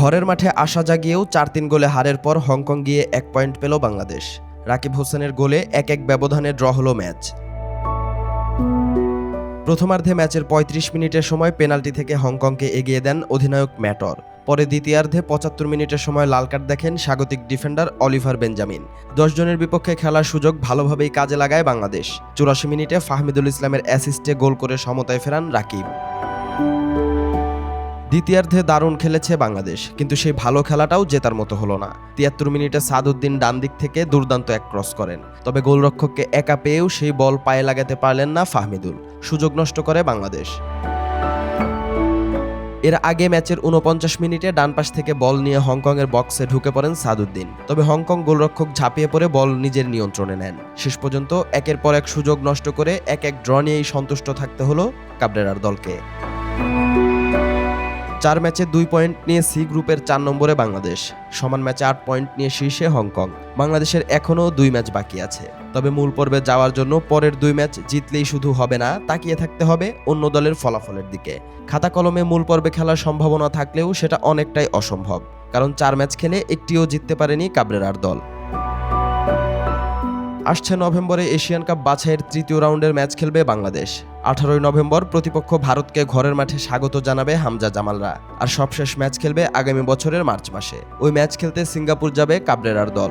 ঘরের মাঠে আশা জাগিয়েও চার তিন গোলে হারের পর হংকং গিয়ে এক পয়েন্ট পেল বাংলাদেশ। রাকিব হোসেনের গোলে এক এক ব্যবধানে ড্র হলো ম্যাচ। প্রথমার্ধে ম্যাচের ৩৫ মিনিটের সময় পেনাল্টি থেকে হংকংকে এগিয়ে দেন অধিনায়ক ম্যাটর। পরে দ্বিতীয়ার্ধে পঁচাত্তর মিনিটের সময় লাল কার্ড দেখেন স্বাগতিক ডিফেন্ডার অলিভার বেঞ্জামিন। দশ জনের বিপক্ষে খেলার সুযোগ ভালোভাবেই কাজে লাগায় বাংলাদেশ। চুরাশি মিনিটে ফাহমিদুল ইসলামের অ্যাসিস্টে গোল করে সমতায় ফেরান রাকিব। দ্বিতীয়ার্ধে দারুণ খেলেছে বাংলাদেশ, কিন্তু সেই ভালো খেলাটাও জেতার মতো হলো না। তিয়াত্তর মিনিটে সাদউদ্দিন ডান দিক থেকে দুর্দান্ত এক ক্রস করেন, তবে গোলরক্ষককে একা পেয়েও সেই বল পায়ে লাগাতে পারলেন না ফাহমিদুল, সুযোগ নষ্ট করে বাংলাদেশ। এর আগে ম্যাচের উনপঞ্চাশ মিনিটে ডান পাশ থেকে বল নিয়ে হংকংয়ের বক্সে ঢুকে পড়েন সাদউদ্দিন, তবে হংকং গোলরক্ষক ঝাঁপিয়ে পড়ে বল নিজের নিয়ন্ত্রণে নেন। শেষ পর্যন্ত একের পর এক সুযোগ নষ্ট করে এক এক ড্র নিয়েই সন্তুষ্ট থাকতে হলো কাবরেরার দলকে। চার ম্যাচে দুই পয়েন্ট নিয়ে সি গ্রুপের চার নম্বরে বাংলাদেশ। সমান ম্যাচে আট পয়েন্ট নিয়ে শীর্ষে হংকং। বাংলাদেশের এখনও দুই ম্যাচ বাকি আছে। তবে মূল পর্বে যাওয়ার জন্য পরের দুই ম্যাচ জিতলেই শুধু হবে না, তাকিয়ে থাকতে হবে অন্য দলের ফলাফলের দিকে। খাতা কলমে মূল পর্বে খেলার সম্ভাবনা থাকলেও সেটা অনেকটাই অসম্ভব। কারণ চার ম্যাচ খেলে একটিও জিততে পারেনি কাবরেরার দল। আসছে নভেম্বরে এশিয়ান কাপ বাছাইয়ের তৃতীয় রাউন্ডের ম্যাচ খেলবে বাংলাদেশ। আঠারোই নভেম্বর প্রতিপক্ষ ভারতকে ঘরের মাঠে স্বাগত জানাবে হামজা জামালরা। আর সবশেষ ম্যাচ খেলবে আগামী বছরের মার্চ মাসে। ওই ম্যাচ খেলতে সিঙ্গাপুর যাবে কাবরেরার দল।